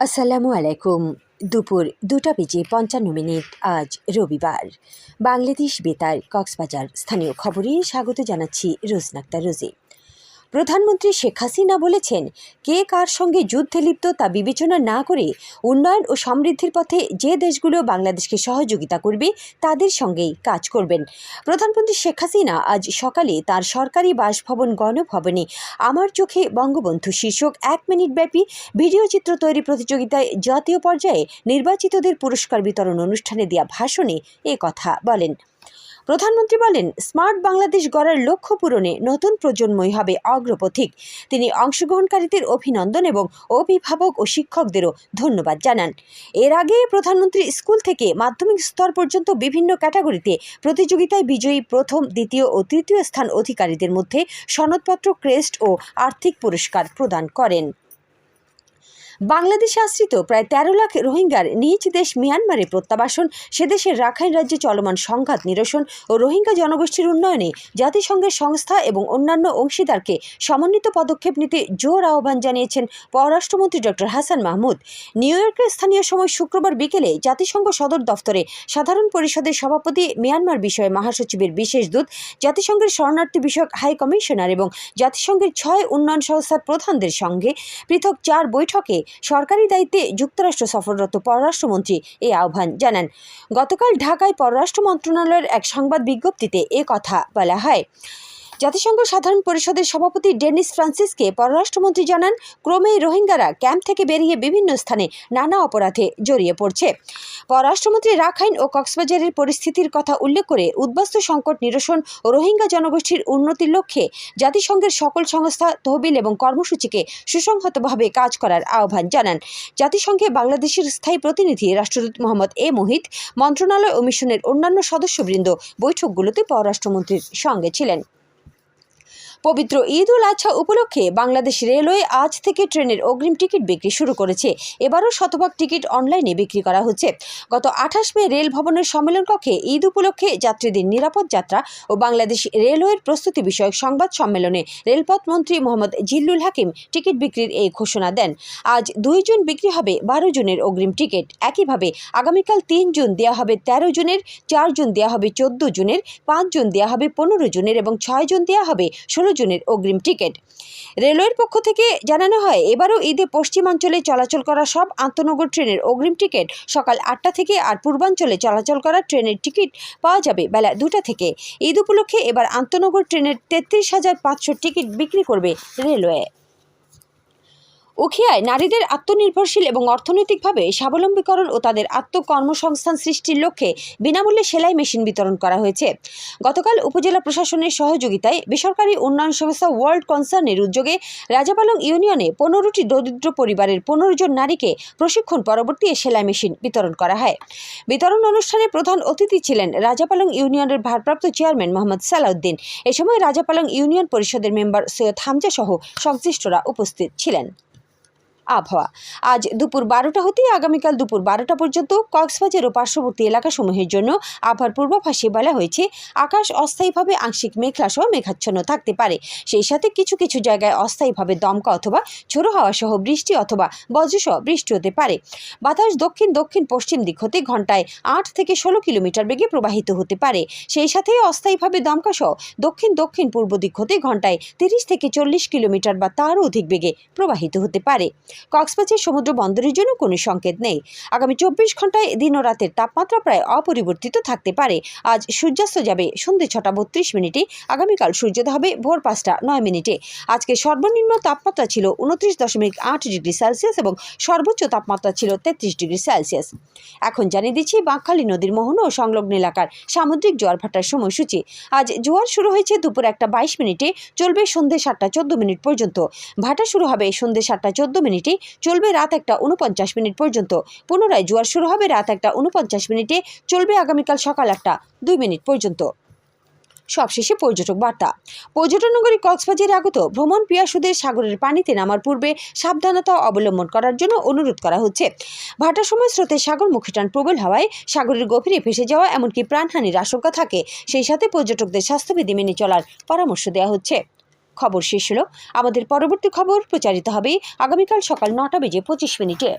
আসসালামু আলাইকুম। দুপুর দুটা বেজে পঞ্চান্ন মিনিট, আজ রবিবার। বাংলাদেশ বেতার কক্সবাজার স্থানীয় খবরে স্বাগত জানাচ্ছি রোজনাক্তা রোজি। প্রধানমন্ত্রী শেখ হাসিনা বলেছেন, কে কার সঙ্গে যুদ্ধে লিপ্ত তা বিবেচনা না করে উন্নয়ন ও সমৃদ্ধির পথে যে দেশগুলো বাংলাদেশকে সহযোগিতা করবে তাদের সঙ্গেই কাজ করবেন। প্রধানমন্ত্রী শেখ হাসিনা আজ সকালে তার সরকারি বাসভবন গণভবনে আমার চোখে বঙ্গবন্ধু শীর্ষক এক মিনিট ব্যাপী ভিডিও চিত্র তৈরি প্রতিযোগিতায় জাতীয় পর্যায়ে নির্বাচিতদের পুরস্কার বিতরণ অনুষ্ঠানে দেওয়া ভাষণে এ কথা বলেন। প্রধানমন্ত্রী বলেন, স্মার্ট বাংলাদেশ গড়ার লক্ষ্য পূরণে নতুন প্রজন্মই হবে অগ্রপথিক। তিনি অংশগ্রহণকারীদের অভিনন্দন এবং অভিভাবক ও শিক্ষকদেরও ধন্যবাদ জানান। এর আগে প্রধানমন্ত্রী স্কুল থেকে মাধ্যমিক স্তর পর্যন্ত বিভিন্ন ক্যাটাগরিতে প্রতিযোগিতায় বিজয়ী প্রথম, দ্বিতীয় ও তৃতীয় স্থান অধিকারীদের মধ্যে সনদপত্র, ক্রেস্ট ও আর্থিক পুরস্কার প্রদান করেন। বাংলাদেশে আশ্রিত প্রায় তেরো লাখ রোহিঙ্গার নিজ দেশ মিয়ানমারে প্রত্যাবাসন, সে দেশের রাখাইন রাজ্যে চলমান সংঘাত নিরসন ও রোহিঙ্গা জনগোষ্ঠীর উন্নয়নে জাতিসংঘের সংস্থা এবং অন্যান্য অংশীদারকে সমন্বিত পদক্ষেপ নিতে জোর আহ্বান জানিয়েছেন পররাষ্ট্রমন্ত্রী ডক্টর হাসান মাহমুদ। নিউ ইয়র্কের স্থানীয় সময় শুক্রবার বিকেলে জাতিসংঘ সদর দফতরে সাধারণ পরিষদের সভাপতি মিয়ানমার বিষয়ে মহাসচিবের বিশেষ দূত, জাতিসংঘের শরণার্থী বিষয়ক হাই কমিশনার এবং জাতিসংঘের ছয় উন্নয়ন সংস্থার প্রধানদের সঙ্গে পৃথক চার বৈঠকে সরকারি দায়িত্বে যুক্তরাষ্ট্র সফররত পররাষ্ট্রমন্ত্রী এই আহ্বান জানান। গতকাল ঢাকায় পররাষ্ট্র মন্ত্রণালয়ের এক সংবাদ বিজ্ঞপ্তিতে এ কথা বলা হয়। জাতিসংঘ সাধারণ পরিষদের সভাপতি ডেনিস ফ্রান্সিসকে পররাষ্ট্রমন্ত্রী জানান, ক্রমেই রোহিঙ্গারা ক্যাম্প থেকে বেরিয়ে বিভিন্ন স্থানে নানা অপরাধে জড়িয়ে পড়ছে। পররাষ্ট্রমন্ত্রী রাখাইন ও কক্সবাজারের পরিস্থিতির কথা উল্লেখ করে উদ্বাস্তু সংকট নিরসন ও রোহিঙ্গা জনগোষ্ঠীর উন্নতির লক্ষ্যে জাতিসংঘের সকল সংস্থা, তহবিল এবং কর্মসূচিকে সুসংহতভাবে কাজ করার আহ্বান জানান। জাতিসংঘে বাংলাদেশের স্থায়ী প্রতিনিধি রাষ্ট্রদূত মোহাম্মদ এ মোহিত, মন্ত্রণালয় ও মিশনের অন্যান্য সদস্যবৃন্দ বৈঠকগুলোতে পররাষ্ট্রমন্ত্রীর সঙ্গে ছিলেন। পবিত্র ঈদ উল আজহা উপলক্ষে বাংলাদেশ রেলওয়ে আজ থেকে ট্রেনের অগ্রিম টিকিট বিক্রি শুরু করেছে। এবারও শতভাগ টিকিট অনলাইনে বিক্রি করা হচ্ছে। গত আঠাশ মে রেল ভবনের সম্মেলন কক্ষে ঈদ উপলক্ষে যাত্রীদের নিরাপদ যাত্রা ও বাংলাদেশ রেলওয়ের প্রস্তুতি বিষয়ক সংবাদ সম্মেলনে রেলপথ মন্ত্রী মোহাম্মদ জিল্লুল হাকিম টিকিট বিক্রির এই ঘোষণা দেন। আজ দুই জুন বিক্রি হবে বারো জুনের অগ্রিম টিকিট। একইভাবে আগামীকাল তিন জুন দেওয়া হবে তেরো জুনের, চার জুন দেওয়া হবে চোদ্দ জুনের, পাঁচ জুন দেওয়া হবে পনেরো জুনের এবং ছয় জুন দেওয়া হবে ষোলো জুনের অগ্রিম টিকিট। রেলওয়ের পক্ষ থেকে জানানো হয়, এবারও ঈদে পশ্চিমাঞ্চলে চলাচল করা সব আন্তনগর ট্রেনের অগ্রিম টিকিট সকাল আটটা থেকে আর পূর্বাঞ্চলে চলাচল করা ট্রেনের টিকিট পাওয়া যাবে বেলা দুটা থেকে। ঈদ উপলক্ষে এবার আন্তনগর ট্রেনের তেত্রিশ হাজার পাঁচশো টিকিট বিক্রি করবে রেলওয়ে। উখিয়ায় নারীদের আত্মনির্ভরশীল এবং অর্থনৈতিকভাবে স্বাবলম্বীকরণ ও তাদের আত্মকর্মসংস্থান সৃষ্টির লক্ষ্যে বিনামূল্যে সেলাই মেশিন বিতরণ করা হয়েছে। গতকাল উপজেলা প্রশাসনের সহযোগিতায় বেসরকারি উন্নয়ন সংস্থা ওয়ার্ল্ড কনসার্নের উদ্যোগে রাজাপালং ইউনিয়নে পনেরোটি দরিদ্র পরিবারের পনেরো জন নারীকে প্রশিক্ষণ পরবর্তী সেলাই মেশিন বিতরণ করা হয়। বিতরণ অনুষ্ঠানে প্রধান অতিথি ছিলেন রাজাপালং ইউনিয়নের ভারপ্রাপ্ত চেয়ারম্যান মোহাম্মদ সালাউদ্দিন। এ সময় রাজাপালং ইউনিয়ন পরিষদের মেম্বার সৈয়দ হামজা সহ সংশ্লিষ্টরা উপস্থিত ছিলেন। আবহাওয়া। আজ দুপুর বারোটা হতে আগামীকাল দুপুর বারোটা পর্যন্ত কক্সবাজার ও পার্শ্ববর্তী এলাকাসমূহের জন্য আবহাওয়ার পূর্বাভাসে বলা হয়েছে, আকাশ অস্থায়ীভাবে আংশিক মেঘলা সহ মেঘাচ্ছন্ন থাকতে পারে। সেই সাথে কিছু কিছু জায়গায় অস্থায়ীভাবে দমকা অথবা ঝোড়ো হাওয়া সহ বৃষ্টি অথবা বজ্রসহ বৃষ্টি হতে পারে। বাতাস দক্ষিণ দক্ষিণ পশ্চিম দিক হতে ঘন্টায় আট থেকে ষোলো কিলোমিটার বেগে প্রবাহিত হতে পারে। সেই সাথে অস্থায়ীভাবে দমকা সহ দক্ষিণ দক্ষিণ পূর্ব দিক হতে ঘন্টায় তিরিশ থেকে চল্লিশ কিলোমিটার বা তারও অধিক বেগে প্রবাহিত হতে পারে। কক্সবাজার সমুদ্র বন্দরের জন্য কোনো সংকেত নেই। আগামী চব্বিশ ঘন্টায় দিন ও রাতের তাপমাত্রা প্রায় অপরিবর্তিত থাকতে পারে। আজ সূর্যাস্ত যাবে সন্ধ্যে ছটা বত্রিশ মিনিটে, আগামীকাল সূর্যোদয় হবে ভোর পাঁচটা নয় মিনিটে। আজকে সর্বনিম্ন তাপমাত্রা ছিল উনত্রিশ দশমিক আট ডিগ্রি সেলসিয়াস এবং সর্বোচ্চ তাপমাত্রা ছিল তেত্রিশ ডিগ্রি সেলসিয়াস। এখন জানিয়ে দিচ্ছি, বাঁকখালী নদীর মোহন ও সংলগ্ন এলাকার সামুদ্রিক জোয়ার ভাটার সময়সূচি। আজ জোয়ার শুরু হয়েছে দুপুর একটা বাইশ মিনিটে, চলবে সন্ধ্যে সাতটা চোদ্দ মিনিট পর্যন্ত। ভাটা শুরু হবে সন্ধ্যে সাতটা চোদ্দ মিনিটে। চলবে রাত একটা উনপঞ্চাশ মিনিট পর্যন্ত। পুনরায় জোয়ার শুরু হবে রাত একটা উনপঞ্চাশ মিনিটে, চলবে আগামীকাল সকাল একটা দুই মিনিট পর্যন্ত। সবশেষে পর্যটক বার্তা। পর্যটন নগরী কক্সবাজারে আগত ভ্রমণ পিয়াসুদের সাগরের পানিতে নামার পূর্বে সাবধানতা অবলম্বন করার জন্য অনুরোধ করা হচ্ছে। ভাটার সময় স্রোতের সাগরমুখী টান প্রবল হওয়ায় সাগরের গভীরে ভেসে যাওয়া এমনকি প্রাণহানির আশঙ্কা থাকে। সেই সাথে পর্যটকদের স্বাস্থ্যবিধি মেনে চলার পরামর্শ দেওয়া হচ্ছে। খবর শেষ হলো। আমাদের পরবর্তী খবর প্রচারিত হবে আগামীকাল সকাল নটা বেজে পঁচিশ মিনিটে।